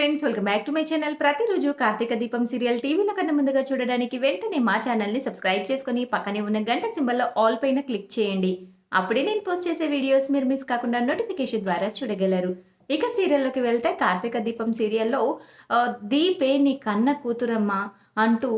Friends welcome back to my channel. ప్రతిరోజు కార్తీక దీపం serial టీవీలో కన్నా ముందుగా చూడడానికి వెంటనే మా ఛానల్ని సబ్స్క్రైబ్ చేసుకుని పక్కనే ఉన్న గంట సింబల్లో ఆల్ పైన క్లిక్ చేయండి. అప్పుడే నేను పోస్ట్ చేసే వీడియోస్ మీరు మిస్ కాకుండా నోటిఫికేషన్ ద్వారా చూడగలరు. ఇక సీరియల్లోకి వెళ్తే కార్తీక దీపం సీరియల్లో దీపే నీ కన్న కూతురమ్మ అంటూ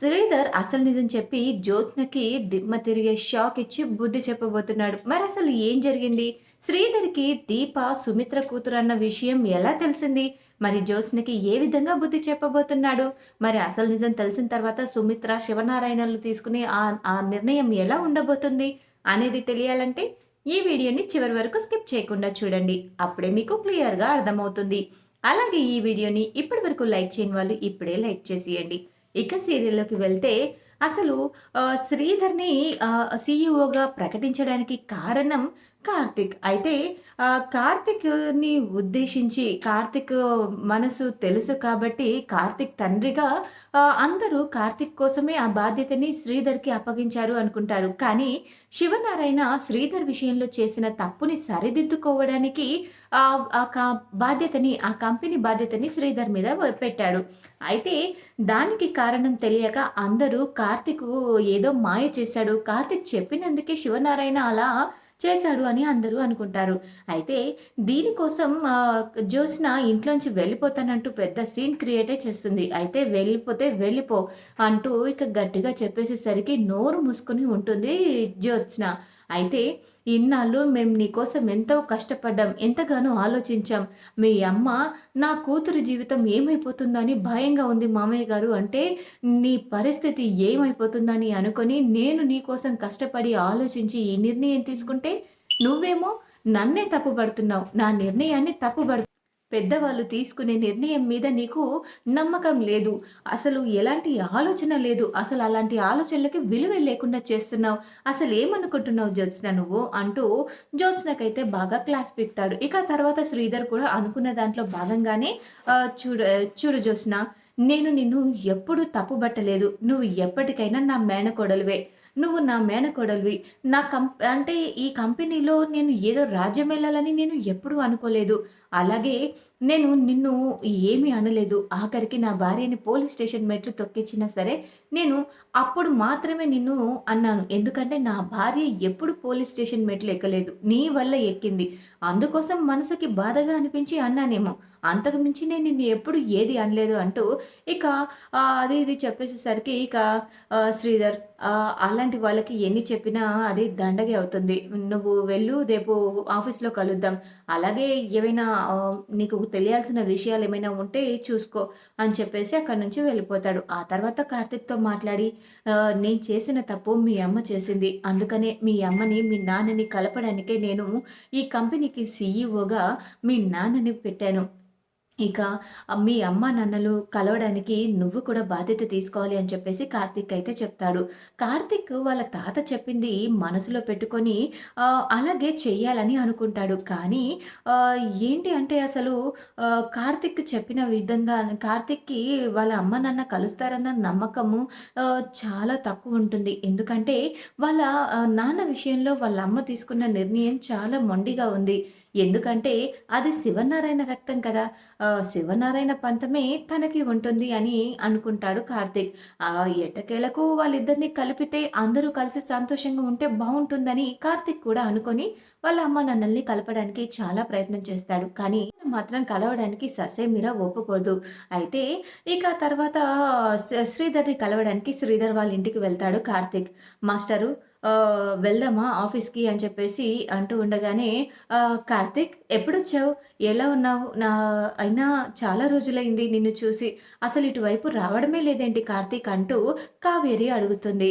శ్రీధర్ అసలు నిజం చెప్పి జ్యోత్స్నకి దిమ్మ తిరిగే షాక్ ఇచ్చి బుద్ధి చెప్పబోతున్నాడు. మరి అసలు ఏం జరిగింది? శ్రీధర్కి దీప సుమిత్ర కూతురు అన్న విషయం ఎలా తెలిసింది? మరి జ్యోత్స్నకి ఏ విధంగా బుద్ధి చెప్పబోతున్నాడు? మరి అసలు నిజం తెలిసిన తర్వాత సుమిత్ర శివనారాయణలు తీసుకునే ఆ ఆ నిర్ణయం ఎలా ఉండబోతుంది అనేది తెలియాలంటే ఈ వీడియోని చివరి వరకు స్కిప్ చేయకుండా చూడండి. అప్పుడే మీకు క్లియర్గా అర్థమవుతుంది. అలాగే ఈ వీడియోని ఇప్పటి వరకు లైక్ చేయని వాళ్ళు ఇప్పుడే లైక్ చేసేయండి. ఇక సీరియల్లోకి వెళ్తే అసలు శ్రీధర్ని సీఈఓగా ప్రకటించడానికి కారణం కార్తిక్. అయితే కార్తిక్ని ఉద్దేశించి కార్తిక్ మనసు తెలుసు కాబట్టి కార్తిక్ తండ్రిగా అందరూ కార్తిక్ కోసమే ఆ బాధ్యతని శ్రీధర్కి అప్పగించారు అనుకుంటారు. కానీ శివనారాయణ శ్రీధర్ విషయంలో చేసిన తప్పుని సరిదిద్దుకోవడానికి ఆ ఆ బాధ్యతని ఆ కంపెనీ బాధ్యతని శ్రీధర్ మీద పెట్టాడు. అయితే దానికి కారణం తెలియక అందరూ కార్తిక్ ఏదో మాయ చేశాడు. కార్తిక్ చెప్పినందుకే శివనారాయణ అలా చేశాడు అని అందరూ అనుకుంటారు. అయితే దీనికోసం జ్యోత్స్న ఇంట్లోంచి వెళ్ళిపోతానంటూ పెద్ద సీన్ క్రియేటే చేస్తుంది. అయితే వెళ్ళిపోతే వెళ్ళిపో అంటూ ఇక గట్టిగా చెప్పేసేసరికి నోరు మూసుకుని ఉంటుంది జ్యోత్స్న. అయితే ఇన్నాళ్ళు మేము నీకోసం ఎంతో కష్టపడ్డాం ఎంతగానో ఆలోచించాం. మీ అమ్మ నా కూతురు జీవితం ఏమైపోతుందని భయంగా ఉంది మామయ్య గారు. అంటే నీ పరిస్థితి ఏమైపోతుందని అనుకొని నేను నీకోసం కష్టపడి ఆలోచించి ఈ నిర్ణయం తీసుకుంటే నువ్వేమో నన్నే తప్పుపడుతున్నావు. నా నిర్ణయాన్ని తప్పుపడు పెద్దవాళ్ళు తీసుకునే నిర్ణయం మీద నీకు నమ్మకం లేదు. అసలు ఎలాంటి ఆలోచన లేదు. అసలు అలాంటి ఆలోచనలకి విలువ లేకుండా చేస్తున్నావు. అసలు ఏమనుకుంటున్నావు జ్యోత్స్న నువ్వు? అంటూ జ్యోత్స్నకైతే బాగా క్లాస్ పిక్తాడు ఇక తర్వాత శ్రీధర్ కూడా అనుకున్న దాంట్లో భాగంగానే చూడు చూడు జ్యోత్స్న నేను నిన్ను ఎప్పుడు తప్పుబట్టలేదు. నువ్వు ఎప్పటికైనా నా మేనకోడలువే. నువ్వు నా మేనకోడలివి. నా కం అంటే ఈ కంపెనీలో నేను ఏదో రాజ్యం వెళ్ళాలని నేను ఎప్పుడూ అనుకోలేదు. అలాగే నేను నిన్ను ఏమీ అనలేదు. ఆఖరికి నా భార్యని పోలీస్ స్టేషన్ మెట్లు తొక్కించినా సరే నేను అప్పుడు మాత్రమే నిన్ను అన్నాను. ఎందుకంటే నా భార్య ఎప్పుడు పోలీస్ స్టేషన్ మెట్లు ఎక్కలేదు. నీ వల్ల ఎక్కింది. అందుకోసం మనసుకి బాధగా అనిపించి అన్నానేమో. అంతకు మించి నేను నిన్ను ఎప్పుడు ఏది అనలేదు అంటూ ఇక అది ఇది చెప్పేసేసరికి ఇక శ్రీధర్ అలాంటి వాళ్ళకి ఎన్ని చెప్పినా అది దండగే అవుతుంది. నువ్వు వెళ్ళు రేపు ఆఫీస్లో కలుద్దాం. అలాగే ఏమైనా నీకు తెలియాల్సిన విషయాలు ఏమైనా ఉంటే చూసుకో అని చెప్పేసి అక్కడి నుంచి వెళ్ళిపోతాడు. ఆ తర్వాత కార్తిక్తో మాట్లాడి నేను చేసిన తప్పు మీ అమ్మ చేసింది. అందుకనే మీ అమ్మని మీ నాన్నని కలపడానికే నేను ఈ కంపెనీకి సీఈఓగా మీ నాన్నని పెట్టాను. ఇక మీ అమ్మ నాన్నలు కలవడానికి నువ్వు కూడా బాధ్యత తీసుకోవాలి అని చెప్పేసి కార్తిక్ అయితే చెప్తాడు. కార్తిక్ వాళ్ళ తాత చెప్పింది మనసులో పెట్టుకొని అలాగే చెయ్యాలని అనుకుంటాడు. కానీ ఏంటి అంటే అసలు కార్తిక్ చెప్పిన విధంగా కార్తిక్కి వాళ్ళ అమ్మ నాన్న కలుస్తారన్న నమ్మకము చాలా తక్కువ ఉంటుంది. ఎందుకంటే వాళ్ళ నాన్న విషయంలో వాళ్ళ అమ్మ తీసుకున్న నిర్ణయం చాలా మొండిగా ఉంది. ఎందుకంటే అది శివనారాయణ రక్తం కదా. శివనారాయణ పంతమే తనకి ఉంటుంది అని అనుకుంటాడు కార్తిక్. ఆ ఎటకేలకు వాళ్ళిద్దరిని కలిపితే అందరూ కలిసి సంతోషంగా ఉంటే బాగుంటుందని కార్తిక్ కూడా అనుకొని వాళ్ళ అమ్మ నన్నల్ని కలపడానికి చాలా ప్రయత్నం చేస్తాడు. కానీ మాత్రం కలవడానికి ససేమిరా ఒప్పుకోదు. అయితే ఇక తర్వాత శ్రీ- శ్రీధర్ని కలవడానికి శ్రీధర్ వాళ్ళ ఇంటికి వెళ్తాడు కార్తిక్. మాస్టరు వెళ్దామా ఆఫీస్కి అని చెప్పేసి అంటూ ఉండగానే కార్తిక్ ఎప్పుడొచ్చావు? ఎలా ఉన్నావు? నా అయినా చాలా రోజులైంది నిన్ను చూసి. అసలు ఇటువైపు రావడమే లేదేంటి కార్తీక్? అంటూ కావేరి అడుగుతుంది.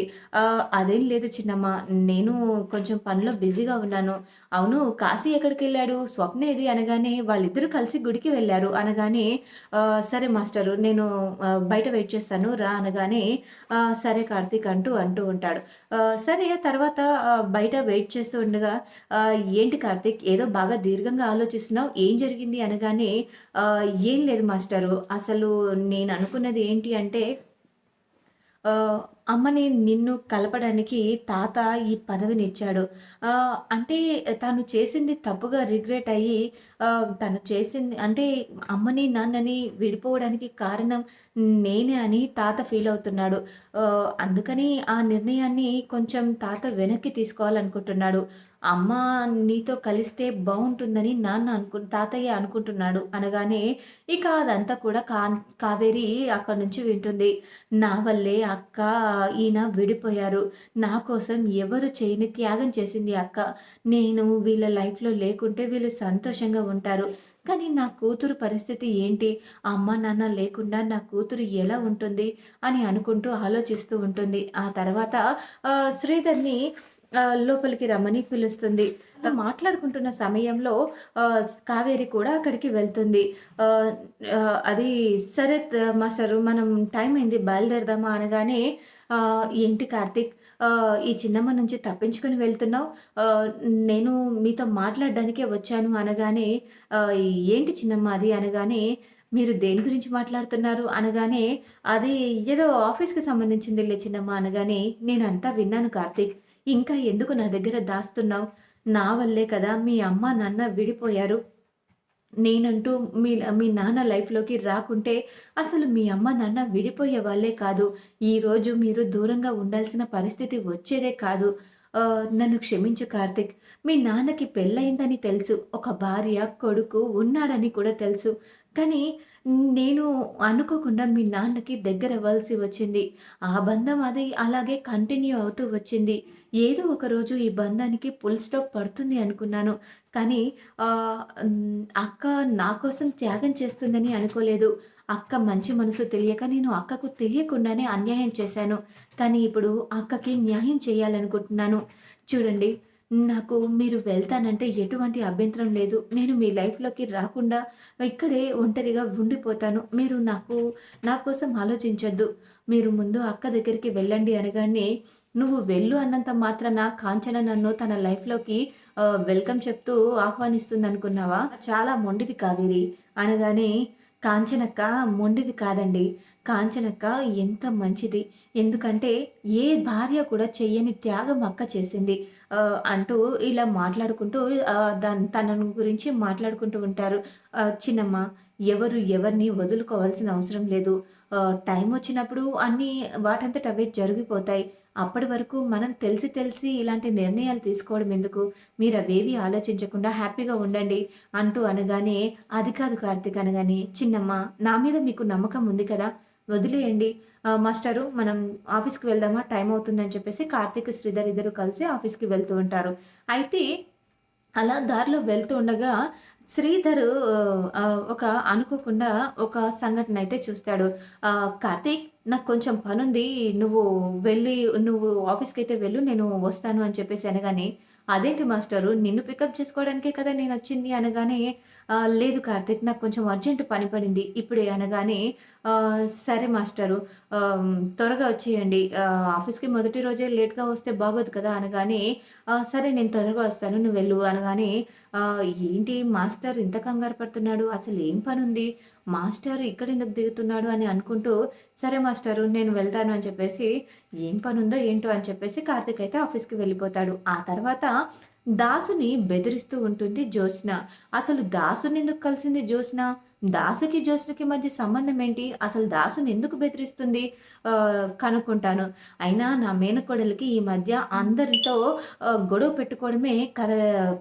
అదేం లేదు చిన్నమ్మ. నేను కొంచెం పనిలో బిజీగా ఉన్నాను. అవును కాశీ ఎక్కడికి వెళ్ళాడు స్వప్న ఏది? అనగానే వాళ్ళిద్దరూ కలిసి గుడికి వెళ్ళారు. అనగానే సరే మాస్టరు నేను బయట వెయిట్ చేస్తాను. రా అనగానే సరే కార్తీక్ అంటూ అంటూ ఉంటాడు. సరే సరే తర్వాత బయట వెయిట్ చేస్తూ ఉండగా ఏంటి కార్తీక్ ఏదో బాగా దీర్ఘంగా ఆలోచిస్తున్నావు ఏం జరిగింది? అనగానే ఏం లేదు మాస్టరు అసలు నేను అనుకున్నది ఏంటి అంటే అమ్మని నిన్ను కలపడానికి తాత ఈ పదవినిచ్చాడు. ఇచ్చాడు అంటే తను చేసింది తప్పుగా రిగ్రెట్ అయ్యి తను చేసింది అంటే అమ్మని, నాన్నని విడిపోవడానికి కారణం నేనే అని తాత ఫీల్ అవుతున్నాడు. అందుకని ఆ నిర్ణయాన్ని కొంచెం తాత వెనక్కి తీసుకోవాలనుకుంటున్నాడు. అమ్మ నీతో కలిస్తే బాగుంటుందని నాన్న అనుకు తాతయ్య అనుకుంటున్నాడు అనగానే, ఇక అదంతా కూడా కా కావేరి అక్కడి నుంచి వింటుంది. నా వల్లే అక్క, ఈయన విడిపోయారు. నా కోసం ఎవరు చేయని త్యాగం చేసింది అక్క. నేను వీళ్ళ లైఫ్‌లో లేకుంటే వీళ్ళు సంతోషంగా ఉంటారు. కానీ నా కూతురు పరిస్థితి ఏంటి? అమ్మ, నాన్న లేకుండా నా కూతురు ఎలా ఉంటుంది? అని అనుకుంటూ ఆలోచిస్తూ ఉంటుంది. ఆ తర్వాత శ్రీధర్‌ని లోపలికి రమ్మని పిలుస్తుంది. మాట్లాడుకుంటున్న సమయంలో కావేరి కూడా అక్కడికి వెళ్తుంది. అది సరే మా మాస్టరు మనం టైం అయింది బయలుదేరదామా అనగానే ఏంటి కార్తీక్ ఈ చిన్నమ్మ నుంచి తప్పించుకొని వెళ్తున్నావు? నేను మీతో మాట్లాడడానికే వచ్చాను అనగానే ఏంటి చిన్నమ్మ అది అనగానే, మీరు దేని గురించి మాట్లాడుతున్నారు అనగానే, అది ఏదో ఆఫీస్‌కి సంబంధించింది లే చిన్నమ్మ అనగానే, నేనంతా విన్నాను కార్తీక్. ఇంకా ఎందుకు నా దగ్గర దాస్తున్నావు? నా వల్లే కదా మీ అమ్మ, నాన్న విడిపోయారు. నేనంటూ మీ మీ నాన్న లైఫ్‌లోకి రాకుంటే అసలు మీ అమ్మ, నాన్న విడిపోయే వాళ్ళే కాదు. ఈరోజు మీరు దూరంగా ఉండాల్సిన పరిస్థితి వచ్చేదే కాదు. నన్ను క్షమించు కార్తీక్. మీ నాన్నకి పెళ్ళయిందని తెలుసు. ఒక భార్య, కొడుకు ఉన్నారని కూడా తెలుసు. కానీ నేను అనుకోకుండా మీ నాన్నకి దగ్గర అవ్వాల్సి వచ్చింది. ఆ బంధం అది అలాగే కంటిన్యూ అవుతూ వచ్చింది. ఏదో ఒక రోజు ఈ బంధానికి ఫుల్ స్టాప్ పడుతుంది అనుకున్నాను. కానీ అక్క నా కోసం త్యాగం చేస్తుందని అనుకోలేదు. అక్క మంచి మనసు తెలియక నేను అక్కకు తెలియకుండానే అన్యాయం చేశాను. కానీ ఇప్పుడు అక్కకి న్యాయం చేయాలనుకుంటున్నాను. చూడండి నాకు మీరు వెళ్తానంటే ఎటువంటి అభ్యంతరం లేదు. నేను మీ లైఫ్‌లోకి రాకుండా ఇక్కడే ఒంటరిగా ఉండిపోతాను. మీరు నాకు నా కోసం ఆలోచించొద్దు. మీరు ముందు అక్క దగ్గరికి వెళ్ళండి అనగానే, నువ్వు వెళ్ళు అన్నంత మాత్రాన కాంచన నన్ను తన లైఫ్‌లోకి వెల్కమ్ చెప్తూ ఆహ్వానిస్తుందనుకున్నావా? చాలా మొండిది కావేరి అనగానే, కాంచనక్క మొండిది కాదండి. కాంచనక్క ఎంత మంచిది. ఎందుకంటే ఏ భార్య కూడా చెయ్యని త్యాగం అక్క చేసింది. అంటూ ఇలా మాట్లాడుకుంటూ దాని దాన్ తనను గురించి మాట్లాడుకుంటూ ఉంటారు. చిన్నమ్మ ఎవరు ఎవరిని వదులుకోవాల్సిన అవసరం లేదు. టైం వచ్చినప్పుడు అన్నీ వాటంతట అవే జరిగిపోతాయి. అప్పటి వరకు మనం తెలిసి తెలిసి ఇలాంటి నిర్ణయాలు తీసుకోవడం ఎందుకు? మీరు అవేవి ఆలోచించకుండా హ్యాపీగా ఉండండి అంటూ అనగానే, అది కాదు కార్తీక్ అనగానే, చిన్నమ్మ నా మీద మీకు నమ్మకం ఉంది కదా! వదిలేయండి. మాస్టరు మనం ఆఫీస్‌కి వెళ్దామా? టైం అవుతుందని చెప్పేసి కార్తీక్, శ్రీధర్ ఇద్దరు కలిసి ఆఫీస్‌కి వెళ్తూ ఉంటారు. అయితే అలా దారిలో వెళ్తూ ఉండగా శ్రీధర్ ఒక అనుకోకుండా ఒక సంఘటన అయితే చూస్తాడు. "కార్తీక్ నాకు కొంచెం పనుంది. నువ్వు వెళ్ళి నువ్వు ఆఫీస్కి అయితే వెళ్ళు. నేను వస్తాను" అని చెప్పేసి అనగానే, "అదేంటి మాస్టరు నిన్ను పికప్ చేసుకోవడానికే కదా నేను వచ్చింది అనగానే, "లేదు కార్తీక్ నాకు కొంచెం అర్జెంట్ పని పడింది ఇప్పుడే" అనగానే, "సరే మాస్టరు త్వరగా వచ్చేయండి. ఆఫీస్‌కి మొదటి రోజే లేట్‌గా వస్తే బాగోదు కదా!" అనగానే, సరే నేను త్వరగా వస్తాను. నువ్వు వెళ్ళు" అనగానే, ఏంటి మాస్టర్ ఇంత కంగారు పడుతున్నాడు? అసలు ఏం పని ఉంది మాస్టర్ ఇక్కడెందుకు దిగుతున్నాడు అని అనుకుంటూ, "సరే మాస్టరు నేను వెళ్తాను" అని చెప్పేసి, ఏం పనుందో ఏంటో అని చెప్పేసి కార్తీక్ అయితే ఆఫీస్‌కి వెళ్ళిపోతాడు. ఆ తర్వాత దాసుని బెదిరిస్తూ ఉంటుంది జ్యోత్స్న. అసలు దాసుని ఎందుకు కలిసింది జ్యోత్స్న? దాసుకి, జ్యోత్స్నకి మధ్య సంబంధం ఏంటి? అసలు దాసుని ఎందుకు బెదిరిస్తుంది? కనుక్కుంటాను. అయినా నా మేనకోడలకి ఈ మధ్య అందరితో గొడవ పెట్టుకోవడమే కర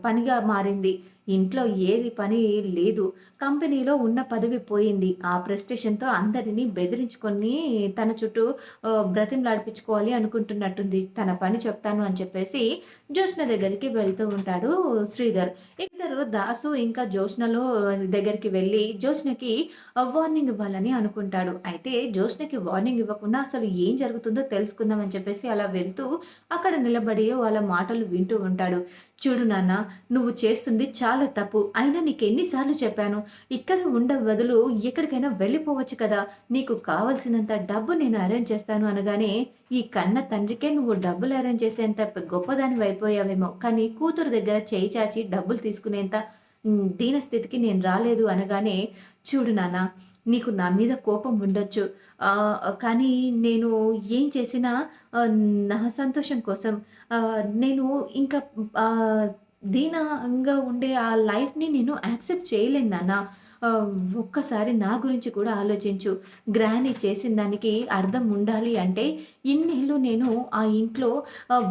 పనిగా మారింది. ఇంట్లో ఏది పని లేదు. కంపెనీలో ఉన్న పదవి పోయింది. ఆ ప్రెస్టేషన్‌తో అందరిని బెదిరించుకొని తన చుట్టూ ఆహ్, బ్రతిమలాడిపించుకోవాలి అనుకుంటున్నట్టుంది. తన పని చెప్తాను అని చెప్పేసి జ్యోత్స్న దగ్గరికి వెళ్తూ ఉంటాడు శ్రీధర్. ఇద్దరు దాసు ఇంకా జ్యోత్స్నలో దగ్గరికి వెళ్ళి జ్యోష్ణకి వార్నింగ్ ఇవ్వాలని అనుకుంటాడు. అయితే జ్యోష్ణకి వార్నింగ్ ఇవ్వకుండా అసలు ఏం జరుగుతుందో తెలుసుకుందాం అని చెప్పేసి అలా వెళ్తూ అక్కడ నిలబడి వాళ్ళ మాటలు వింటూ ఉంటాడు. చూడు నాన్న నువ్వు చేస్తుంది చాలా తప్పు. అయినా నీకు ఎన్నిసార్లు చెప్పాను. ఇక్కడ ఉండ బదులు ఎక్కడికైనా వెళ్ళిపోవచ్చు కదా! నీకు కావాల్సినంత డబ్బు నేను అరేంజ్ చేస్తాను అనగానే, ఈ కన్న తండ్రికే నువ్వు డబ్బులు అరేంజ్ చేసేంత గొప్పదానివైపోయావేమో కానీ కూతురు దగ్గర చేయి చాచి డబ్బులు తీసుకునేంత దీనస్థితికి నేను రాలేదు అనగానే, చూడు నాన్న నీకు నా మీద కోపం ఉండొచ్చు కానీ నేను ఏం చేసినా నా సంతోషం కోసం నేను ఇంకా దీనంగా ఉండే ఆ లైఫ్‌ని నేను యాక్సెప్ట్ చేయలేను నాన్న. ఒక్కసారి నా గురించి కూడా ఆలోచించు. గ్రాని చేసిన దానికి అర్థం ఉండాలి అంటే ఇన్నేళ్ళు నేను ఆ ఇంట్లో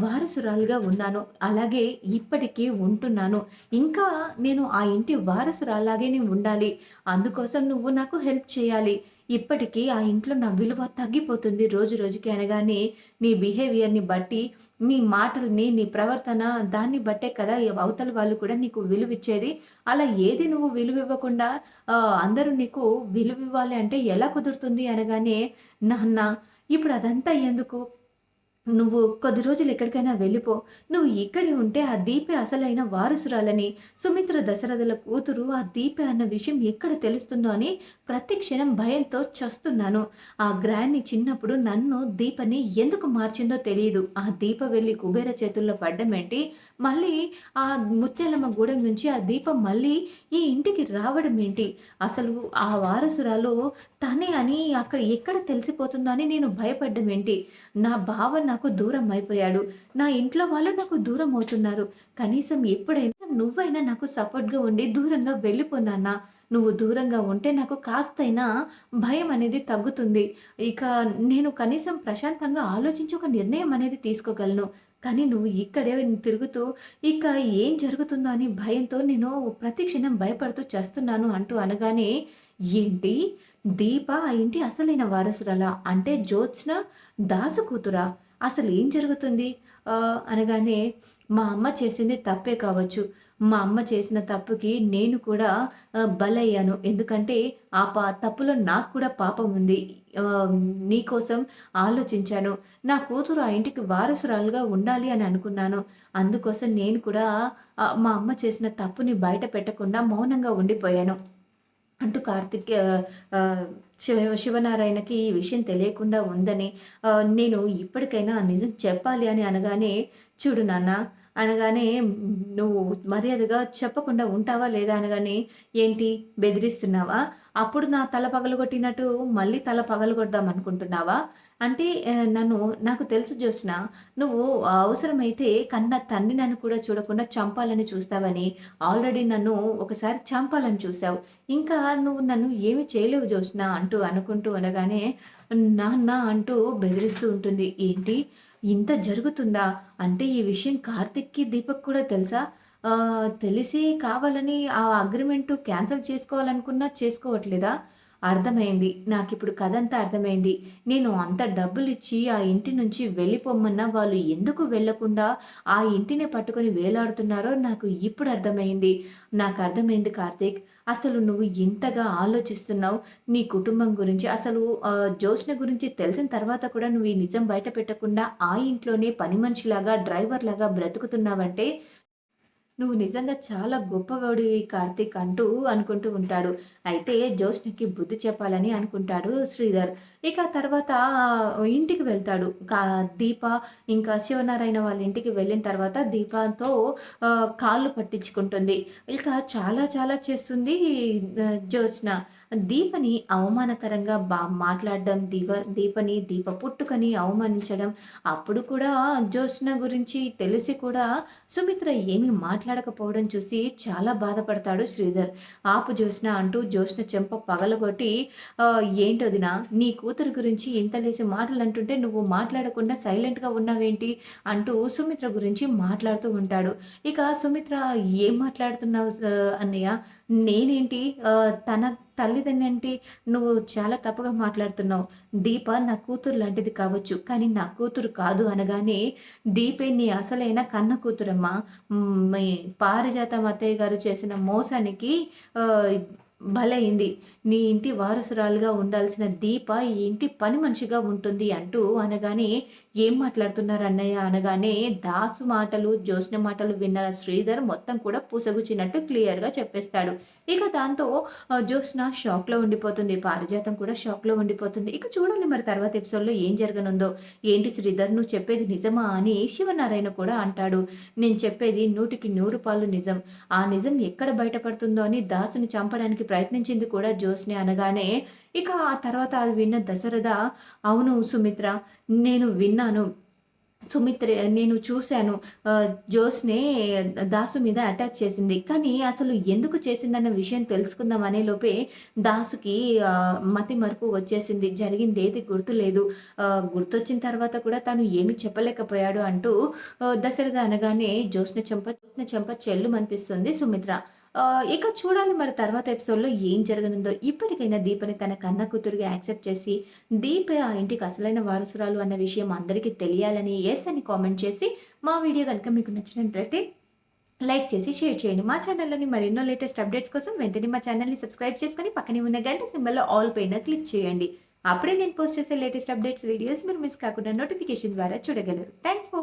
వారసురాలుగా ఉన్నాను. అలాగే ఇప్పటికీ ఉంటున్నాను. ఇంకా నేను ఆ ఇంటి వారసురాల్లాగానే ఉండాలి. అందుకోసం నువ్వు నాకు హెల్ప్ చేయాలి. ఇప్పటికీ ఆ ఇంట్లో నా విలువ తగ్గిపోతుంది రోజు రోజుకి అనగానే నీ బిహేవియర్‌ని బట్టి, నీ మాటలని, నీ ప్రవర్తన దాన్ని బట్టే కదా అవతల వాళ్ళు కూడా నీకు విలువిచ్చేది. అలా ఏది నువ్వు విలువివ్వకుండా ఇవ్వకుండా అందరూ నీకు విలువివ్వాలి అంటే ఎలా కుదురుతుంది అనగానే, నాన్న ఇప్పుడు అదంతా ఎందుకు? నువ్వు కొద్ది రోజులు ఎక్కడికైనా వెళ్ళిపో. నువ్వు ఇక్కడే ఉంటే ఆ దీపే అసలైన వారసురాలని, సుమిత్ర దశరథుల కూతురు ఆ దీపే అన్న విషయం ఎక్కడ తెలుస్తుందో అని ప్రతి క్షణం భయంతో చస్తున్నాను. ఆ గ్రాండ్‌ని చిన్నప్పుడు నన్ను దీపని ఎందుకు మార్చిందో తెలియదు ఆ దీప వెళ్ళి కుబేర చేతుల్లో పడ్డమేంటి? మళ్ళీ ఆ ముత్యాలమ్మ గూడెం నుంచి ఆ దీపం మళ్ళీ ఈ ఇంటికి రావడం ఏంటి అసలు ఆ వారసురాలు తనే అని అక్కడ ఎక్కడ తెలిసిపోతుందో అని నేను భయపడ్డమేంటి? నా భావన నాకు దూరం అయిపోయాడు. నా ఇంట్లో వాళ్ళు నాకు దూరం అవుతున్నారు. కనీసం ఎప్పుడైనా నువ్వైనా నాకు సపోర్ట్‌గా ఉండి దూరంగా వెళ్ళిపో నువ్వు దూరంగా ఉంటే నాకు కాస్తైనా భయం అనేది తగ్గుతుంది. ఇక నేను కనీసం ప్రశాంతంగా ఆలోచించి ఒక నిర్ణయం అనేది తీసుకోగలను. కానీ నువ్వు ఇక్కడే తిరుగుతూ ఇక ఏం జరుగుతుందో అని భయంతో నేను ప్రతి క్షణం భయపడుతూ చేస్తున్నాను అంటూ అనగానే, ఏంటి? దీప ఆ ఇంటి అసలైన వారసురాలా? అంటే జ్యోత్స్న దాసు కూతురా? అసలు ఏం జరుగుతుంది? అనగానే మా అమ్మ చేసింది తప్పే కావచ్చు. మా అమ్మ చేసిన తప్పుకి నేను కూడా బలయ్యాను. ఎందుకంటే ఆ పా తప్పులో నాకు కూడా పాపం ఉంది. నీకోసం ఆలోచించాను. నా కూతురు ఆ ఇంటికి వారసురాలుగా ఉండాలి అని అనుకున్నాను. అందుకోసం నేను కూడా మా అమ్మ చేసిన తప్పుని బయట పెట్టకుండా మౌనంగా ఉండిపోయాను. అంటూ కార్తిక్ శివ శివనారాయణకి ఈ విషయం తెలియకుండా ఉందని నేను ఇప్పటికైనా నిజం చెప్పాలి అని అనగానే, చూడు నాన్న అనగానే నువ్వు మర్యాదగా చెప్పకుండా ఉంటావా లేదా అనగానే, ఏంటి బెదిరిస్తున్నావా? అప్పుడు నా తల పగలగొట్టినట్టు మళ్ళీ తల పగలగొడదాం అనుకుంటున్నావా? అంటే నన్ను నాకు తెలుసు జ్యోత్స్న నువ్వు అవసరమైతే కన్న నన్ను కూడా చూడకుండా చంపాలని చూస్తావని. ఆల్రెడీ నన్ను ఒకసారి చంపాలని చూసావు. ఇంకా నువ్వు నన్ను ఏమి చేయలేవు జ్యోత్స్న అంటూ అనుకుంటూ అనగానే, నాన్న అంటూ బెదిరిస్తూ ఉంటుంది. ఏంటి? ఇంత జరుగుతుందా? అంటే ఈ విషయం కార్తిక్‌కి, దీపక్ కూడా తెలుసా? తెలిసే తెలిసి కావాలని ఆ అగ్రిమెంటు క్యాన్సిల్ చేసుకోవాలనుకున్నా చేసుకోవట్లేదా? అర్థమైంది. నాకిప్పుడు కథంతా అర్థమైంది. నేను అంత డబ్బులిచ్చి ఆ ఇంటి నుంచి వెళ్ళిపొమ్మన్నా వాళ్ళు ఎందుకు వెళ్ళకుండా ఆ ఇంటినే పట్టుకొని వేలాడుతున్నారో నాకు ఇప్పుడు అర్థమైంది. నాకు అర్థమైంది కార్తీక్. అసలు నువ్వు ఇంతగా ఆలోచిస్తున్నావు. నీ కుటుంబం గురించి అసలు ఆహ్, గురించి తెలిసిన తర్వాత కూడా నువ్వు ఈ నిజం బయట పెట్టకుండా ఆ ఇంట్లోనే పని మనిషిలాగా, డ్రైవర్ లాగా బ్రతుకుతున్నావంటే నువ్వు నిజంగా చాలా గొప్పవాడివి కార్తీక్ అంటూ అనుకుంటూ ఉంటాడు. అయితే జ్యోత్స్నకి బుద్ధి చెప్పాలని అనుకుంటాడు శ్రీధర్. ఇక తర్వాత ఇంటికి వెళ్తాడు. కా దీప ఇంకా శివనారాయణ వాళ్ళ ఇంటికి వెళ్ళిన తర్వాత దీపతో కాళ్ళు పట్టించుకుంటుంది. ఇక చాలా చాలా చేస్తుంది జోష్న జ్యోత్స్న. దీపని అవమానకరంగా బా మాట్లాడడం, దీవ దీపని, దీప పుట్టుకని అవమానించడం. అప్పుడు కూడా జ్యోత్స్న గురించి తెలిసి కూడా సుమిత్ర ఏమీ మాట్లాడకపోవడం చూసి చాలా బాధపడతాడు శ్రీధర్. ఆపు జ్యోత్స్న అంటూ జ్యోత్స్న చెంప పగలగొట్టి ఆహ్, ఏంటొదినా నీ కూతురు గురించి ఇంత అనేసి మాటలు అంటుంటే నువ్వు మాట్లాడకుండా సైలెంట్‌గా ఉన్నావేంటి? అంటూ సుమిత్ర గురించి మాట్లాడుతూ ఉంటాడు. ఇక సుమిత్ర ఏం మాట్లాడుతున్నావు అన్నయ్య? నేనేంటి తన తల్లిదండ్రి తల్లిదండ్రేంటి? నువ్వు చాలా తప్పుగా మాట్లాడుతున్నావు. దీప నా కూతురు లాంటిది కావచ్చు. కానీ నా కూతురు కాదు అనగానే, దీపే నీ అసలైన కన్న కూతురమ్మా. మీ పారిజాత అత్తయ్య గారు చేసిన మోసానికి బలైంది. నీ ఇంటి వారసురాలుగా ఉండాల్సిన దీప ఈ ఇంటి పని మనిషిగా ఉంటుంది అంటూ అనగానే, ఏం మాట్లాడుతున్నారు అన్నయ్య అనగానే, దాసు మాటలు, జ్యోత్స్న మాటలు విన్న శ్రీధర్ మొత్తం కూడా పూసగుచ్చినట్టు క్లియర్‌గా చెప్పేస్తాడు. ఇక దాంతో జోష్న షాక్‌లో ఉండిపోతుంది. పారిజాతం కూడా షాక్‌లో ఉండిపోతుంది. ఇక చూడాలి మరి తర్వాత ఎపిసోడ్‌లో ఏం జరగనుందో. ఏంటి శ్రీధర్ నువ్వు చెప్పేది నిజమా? అని శివనారాయణ కూడా అంటాడు. నేను చెప్పేది నూటికి నూరు పాలు నిజం. ఆ నిజం ఎక్కడ బయటపడుతుందో అని దాసుని చంపడానికి ప్రయత్నించింది కూడా జ్యోత్స్నే అనగానే ఇక ఆ తర్వాత అది విన్న దశరథ అవును సుమిత్ర నేను విన్నాను సుమిత్ర నేను చూశాను ఆహ్, దాసు మీద అటాక్ చేసింది. కానీ అసలు ఎందుకు చేసిందన్న విషయం తెలుసుకుందాం అనే లోపే దాసుకి మతి మరుపు వచ్చేసింది. జరిగింది ఏది గుర్తులేదు. గుర్తొచ్చిన తర్వాత కూడా తను ఏమి చెప్పలేకపోయాడు అంటూ దశరథ అనగానే జ్యోత్స్న చెంప జోస్న చెంప చెల్లుమనిపిస్తుంది సుమిత్ర. ఇక చూడాలి మరి తర్వాత ఎపిసోడ్‌లో ఏం జరగనుందో. ఇప్పటికైనా దీపని తన కన్న కూతురుగా యాక్సెప్ట్ చేసి దీప ఆ ఇంటికి అసలైన వారసురాలు అన్న విషయం అందరికీ తెలియాలని ఎస్ అని కామెంట్ చేసి మా వీడియో గనుక మీకు నచ్చినట్లయితే లైక్ చేసి షేర్ చేయండి. మా ఛానల్‌లోని మరెన్నో లేటెస్ట్ అప్డేట్స్ కోసం వెంటనే మా ఛానల్‌ని సబ్స్క్రైబ్ చేసుకొని పక్కనే ఉన్న గంట సింబల్‌లో ఆల్ పైన క్లిక్ చేయండి. అప్పుడే నేను పోస్ట్ చేసే లేటెస్ట్ అప్డేట్స్ వీడియోస్ మీరు మిస్ కాకుండా నోటిఫికేషన్ ద్వారా చూడగలరు. Thanks for